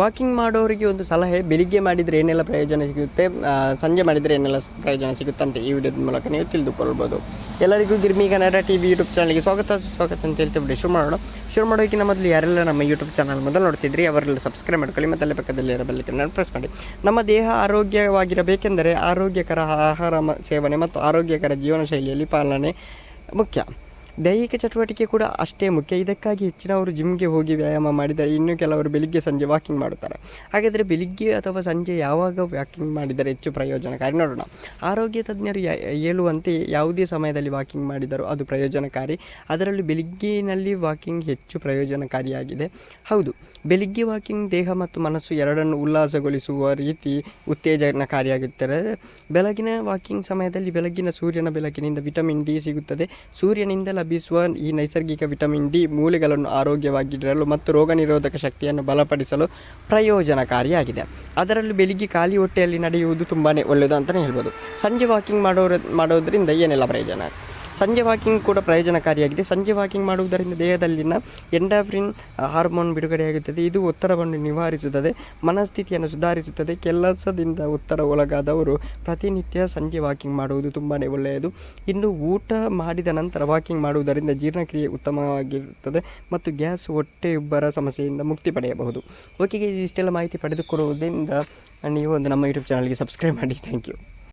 Walking ಮಾಡೋರಿಗೆ ಒಂದು ಸಲಹೆ, ಬೆಳಿಗ್ಗೆ ಮಾಡಿದರೆ ಏನೆಲ್ಲ ಪ್ರಯೋಜನ ಸಿಗುತ್ತೆ? ಸಂಜೆ ಮಾಡಿದರೆ ಏನೆಲ್ಲ ಪ್ರಯೋಜನ ಸಿಗುತ್ತಂತೆ? ಈ ವಿಡಿಯೋದ ಮೂಲಕ ನೀವು ತಿಳಿದುಕೊಳ್ಬೋದು. ಎಲ್ಲರಿಗೂ Girmi Kannada T V YouTube ಚಾನಲ್ಗೆ ಸ್ವಾಗತ. ಸ್ವಾಗತ ಅಂತ ಹೇಳ್ತೀವಿ ಶುರು ಮಾಡೋಣ. ಶುರು ಮಾಡೋಕ್ಕಿಂತ ಮೊದಲು ಯಾರೆಲ್ಲ ನಮ್ಮ ಯೂಟ್ಯೂಬ್ ಚಾನಲ್ ಮೊದಲು ನೋಡ್ತಿದ್ರಿ, ಅವರೆಲ್ಲ ಸಬ್ಸ್ಕ್ರೈಬ್ ಮಾಡ್ಕೊಳ್ಳಿ ಮತ್ತು ಅಲ್ಲೇ ಪಕ್ಕದಲ್ಲಿ ಇರೋ ಬೆಲ್ಲಕ್ಕನ್ನು ಪ್ರೆಸ್ ಮಾಡಿ. ನಮ್ಮ ದೇಹ ಆರೋಗ್ಯವಾಗಿರಬೇಕೆಂದರೆ ಆರೋಗ್ಯಕರ ಆಹಾರ ಸೇವನೆ ಮತ್ತು ಆರೋಗ್ಯಕರ ಜೀವನ ಶೈಲಿಯಲ್ಲಿ ಪಾಲನೆ ಮುಖ್ಯ. ದೈಹಿಕ ಚಟುವಟಿಕೆ ಕೂಡ ಅಷ್ಟೇ ಮುಖ್ಯ. ಇದಕ್ಕಾಗಿ ಹೆಚ್ಚಿನವರು ಜಿಮ್ಗೆ ಹೋಗಿ ವ್ಯಾಯಾಮ ಮಾಡಿದರೆ ಇನ್ನು ಕೆಲವರು ಬೆಳಿಗ್ಗೆ ಸಂಜೆ ವಾಕಿಂಗ್ ಮಾಡುತ್ತಾರೆ. ಹಾಗಾದರೆ ಬೆಳಿಗ್ಗೆ ಅಥವಾ ಸಂಜೆ ಯಾವಾಗ ವಾಕಿಂಗ್ ಮಾಡಿದರೆ ಹೆಚ್ಚು ಪ್ರಯೋಜನಕಾರಿ? ನೋಡೋಣ. ಆರೋಗ್ಯ ತಜ್ಞರು ಹೇಳುವಂತೆ ಯಾವುದೇ ಸಮಯದಲ್ಲಿ ವಾಕಿಂಗ್ ಮಾಡಿದರೂ ಅದು ಪ್ರಯೋಜನಕಾರಿ. ಅದರಲ್ಲೂ ಬೆಳಿಗ್ಗೆಯಲ್ಲಿ ವಾಕಿಂಗ್ ಹೆಚ್ಚು ಪ್ರಯೋಜನಕಾರಿಯಾಗಿದೆ. ಹೌದು, ಬೆಳಿಗ್ಗೆ ವಾಕಿಂಗ್ ದೇಹ ಮತ್ತು ಮನಸ್ಸು ಎರಡನ್ನು ಉಲ್ಲಾಸಗೊಳಿಸುವ ರೀತಿ ಉತ್ತೇಜನಕಾರಿಯಾಗುತ್ತದೆ ಬೆಳಗಿನ ವಾಕಿಂಗ್ ಸಮಯದಲ್ಲಿ ಬೆಳಗಿನ ಸೂರ್ಯನ ಬೆಳಕಿನಿಂದ ವಿಟಮಿನ್ ಡಿ ಸಿಗುತ್ತದೆ. ಸೂರ್ಯನಿಂದ ಲಭಿಸುವ ಈ ನೈಸರ್ಗಿಕ ವಿಟಮಿನ್ ಡಿ ಮೂಳೆಗಳನ್ನು ಆರೋಗ್ಯವಾಗಿಡಲು ಮತ್ತು ರೋಗ ನಿರೋಧಕ ಶಕ್ತಿಯನ್ನು ಬಲಪಡಿಸಲು ಪ್ರಯೋಜನಕಾರಿಯಾಗಿದೆ. ಅದರಲ್ಲೂ ಬೆಳಿಗ್ಗೆ ಖಾಲಿ ಹೊಟ್ಟೆಯಲ್ಲಿ ನಡೆಯುವುದು ತುಂಬಾ ಒಳ್ಳೆಯದು ಅಂತಲೇ ಹೇಳ್ಬೋದು. ಸಂಜೆ ವಾಕಿಂಗ್ ಮಾಡೋರ ಮಾಡೋದ್ರಿಂದ ಏನೆಲ್ಲ ಪ್ರಯೋಜನ? ಸಂಜೆ ವಾಕಿಂಗ್ ಕೂಡ ಪ್ರಯೋಜನಕಾರಿಯಾಗಿದೆ. ಸಂಜೆ ವಾಕಿಂಗ್ ಮಾಡುವುದರಿಂದ ದೇಹದಲ್ಲಿನ ಎಂಡಾಫ್ರಿನ್ ಹಾರ್ಮೋನ್ ಬಿಡುಗಡೆಯಾಗುತ್ತದೆ. ಇದು ಒತ್ತಡವನ್ನು ನಿವಾರಿಸುತ್ತದೆ. ಮನಸ್ಥಿತಿಯನ್ನು ಸುಧಾರಿಸುತ್ತದೆ. ಕೆಲಸದಿಂದ ಒತ್ತಡ ಒಳಗಾದವರು ಪ್ರತಿನಿತ್ಯ ಸಂಜೆ ವಾಕಿಂಗ್ ಮಾಡುವುದು ತುಂಬಾ ಒಳ್ಳೆಯದು. ಇನ್ನು ಊಟ ಮಾಡಿದ ನಂತರ ವಾಕಿಂಗ್ ಮಾಡುವುದರಿಂದ ಜೀರ್ಣಕ್ರಿಯೆ ಉತ್ತಮವಾಗಿರುತ್ತದೆ ಮತ್ತು ಗ್ಯಾಸ್ ಹೊಟ್ಟೆಯುಬ್ಬರ ಸಮಸ್ಯೆಯಿಂದ ಮುಕ್ತಿ ಪಡೆಯಬಹುದು. ಓಕೆಗೆ ಇಷ್ಟೆಲ್ಲ ಮಾಹಿತಿ ಪಡೆದುಕೊಳ್ಳುವುದರಿಂದ ನೀವು ಒಂದು ನಮ್ಮ ಯೂಟ್ಯೂಬ್ ಚಾನಲ್ಗೆ ಸಬ್ಸ್ಕ್ರೈಬ್ ಮಾಡಿ. Thank you